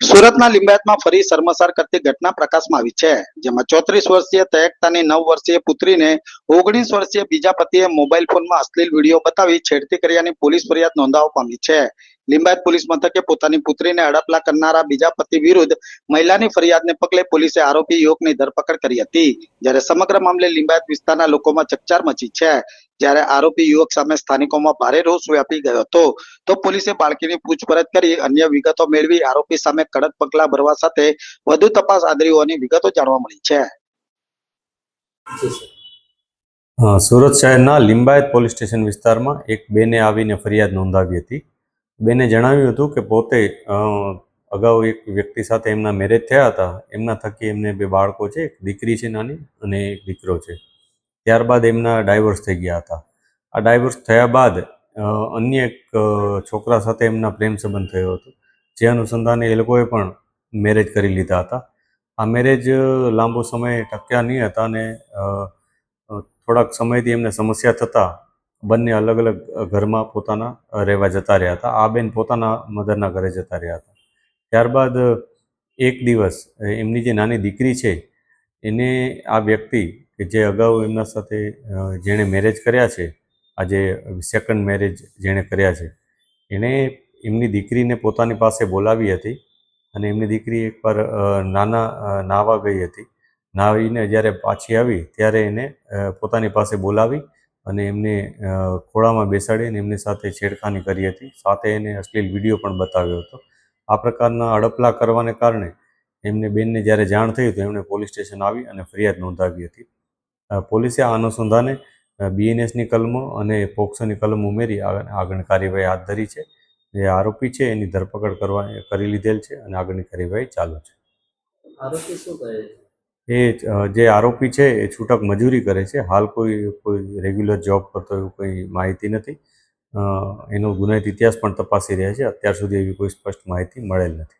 સુરતના લિંબાયતમાં ફરી શર્મસાર કરતી ઘટના પ્રકાશમાં આવી છે, જેમાં ચોત્રીસ વર્ષીય તયકતાની નવ વર્ષીય પુત્રીને ઓગણીસ વર્ષીય બીજા પતિએ મોબાઈલ ફોનમાં અશ્લીલ વીડિયો બતાવી છેડતી કર્યાની પોલીસ ફરિયાદ નોંધાવવા પામી છે. લિંબાયત પોલીસ મથકે પોતાની પુત્રીને હડપલા કરનારા બીજા પતિ વિરુદ્ધ મહિલાની ફરિયાદને પગલે પોલીસે આરોપી યુવકની ધરપકડ કરી હતી. જ્યારે સમગ્ર મામલે લિંબાયત વિસ્તારના લોકોમાં ચકચાર મચી છે. જ્યારે આરોપી યુવક સામે સ્થાનિકોમાં ભારે રોષ વ્યાપી ગયો હતો. તો પોલીસે બાળકીની પૂછપરછ કરી અન્ય વિગતો મેળવી આરોપી સામે કડક પગલા ભરવા સાથે વધુ તપાસ આદરી હોવાની વિગતો જાણવા મળી છે. સુરત શહેરના લિંબાયત પોલીસ સ્ટેશન વિસ્તારમાં એક બેને આવીને ફરિયાદ નોંધાવી હતી. બેને જણાવ્યું હતું કે પોતે અગાઉ એક વ્યક્તિ સાથે એમના મેરેજ થયા હતા. એમના થકી એમને બે બાળકો છે, એક દીકરી છે નાની અને એક દીકરો છે. ત્યારબાદ એમના ડાયવર્સ થઈ ગયા હતા. આ ડાયવર્સ થયા બાદ અન્ય એક છોકરા સાથે એમના પ્રેમ સંબંધ થયો હતો. જે અનુસંધાને એ લોકોએ પણ મેરેજ કરી લીધા હતા. આ મેરેજ લાંબો સમય ટક્યા નહીં હતા અને થોડાક સમયથી એમને સમસ્યા થતાં બંને અલગ અલગ ઘરમાં પોતાના રહેવા જતા રહ્યા હતા. આ બેન પોતાના મધરના ઘરે જતા રહ્યા હતા. ત્યારબાદ, એક દિવસ એમની જે નાની દીકરી છે, એને આ વ્યક્તિ કે જે અગાઉ એમના સાથે જેણે મેરેજ કર્યા છે, આજે સેકન્ડ મેરેજ જેણે કર્યા છે, એણે એમની દીકરીને પોતાની પાસે બોલાવી હતી અને એમની દીકરી એકવાર નાના નાવા ગઈ હતી. નાવીને જ્યારે પાછી આવી, ત્યારે એને પોતાની પાસે બોલાવી અને એમને ખોળામાં ખોળામાં બેસાડીને એમની સાથે છેડખાની કરી હતી. સાથે એને અશ્લીલ વીડિયો પણ બતાવ્યો હતો. આ પ્રકારના અડપલા કરવાને કારણે એમને બેનને જ્યારે જાણ થઈ તો એમણે પોલીસ સ્ટેશન આવી અને ફરિયાદ નોંધાવી હતી. પોલીસે આ અનુસંધાને બીએનએસની કલમો અને પોક્સોની કલમ ઉમેરી આગળ આગળની કાર્યવાહી હાથ ધરી છે. જે આરોપી છે એની ધરપકડ કરવા, કરી લીધેલ છે અને આગળની કાર્યવાહી ચાલુ છે. આરોપી શું કરે છે? એ જે આરોપી છે એ છૂટક મજૂરી કરે છે. હાલ કોઈ કોઈ રેગ્યુલર જોબ કરતો એવું કોઈ માહિતી નથી. એનો ગુનાહિત ઇતિહાસ પણ તપાસી રહ્યા છે. અત્યાર સુધી એવી કોઈ સ્પષ્ટ માહિતી મળેલ નથી.